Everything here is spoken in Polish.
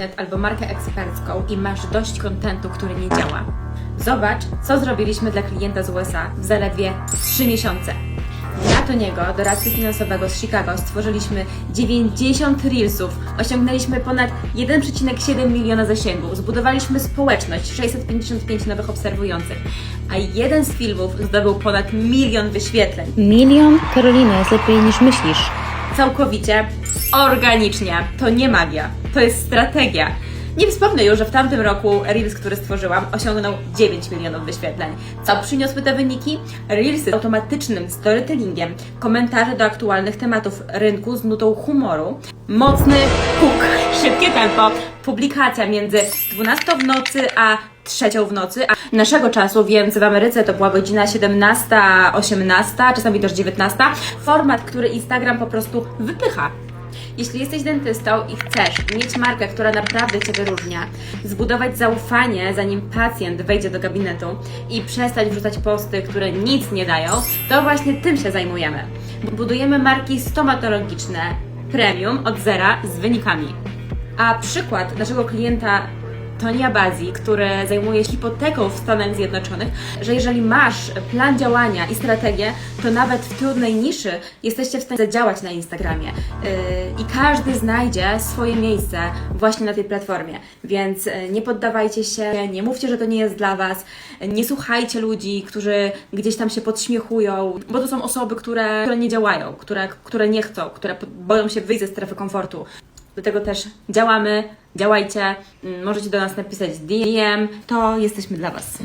gabinet albo markę ekspercką i masz dość kontentu, który nie działa. Zobacz, co zrobiliśmy dla klienta z USA w zaledwie 3 miesiące. Dla Toniego, doradcy finansowego z Chicago, stworzyliśmy 90 reelsów, osiągnęliśmy ponad 1,7 miliona zasięgów, zbudowaliśmy społeczność 655 nowych obserwujących, a jeden z filmów zdobył ponad milion wyświetleń. Milion? Karolina, jest lepiej niż myślisz. Całkowicie organicznie. To nie magia, to jest strategia. Nie wspomnę już, że w tamtym roku Reels, który stworzyłam, osiągnął 9 milionów wyświetleń. Co przyniosły te wyniki? Reelsy z automatycznym storytellingiem, komentarze do aktualnych tematów rynku z nutą humoru, mocny hook, szybkie tempo, publikacja między 12 w nocy a trzecią w nocy, a naszego czasu, więc w Ameryce to była godzina 17, 18, czasami też 19. Format, który Instagram po prostu wypycha. Jeśli jesteś dentystą i chcesz mieć markę, która naprawdę Cię wyróżnia, zbudować zaufanie, zanim pacjent wejdzie do gabinetu i przestać wrzucać posty, które nic nie dają, to właśnie tym się zajmujemy. Budujemy marki stomatologiczne premium od zera z wynikami. A przykład naszego klienta Tonia Bazi, który zajmuje się hipoteką w Stanach Zjednoczonych, że jeżeli masz plan działania i strategię, to nawet w trudnej niszy jesteście w stanie zadziałać na Instagramie. Yy, I każdy znajdzie swoje miejsce właśnie na tej platformie. Więc yy, nie poddawajcie się, nie mówcie, że to nie jest dla Was, nie słuchajcie ludzi, którzy gdzieś tam się podśmiechują, bo to są osoby, które, które nie działają, które, które nie chcą, które boją się wyjść ze strefy komfortu. Dlatego też działamy, działajcie, mm, możecie do nas napisać DM, to jesteśmy dla Was.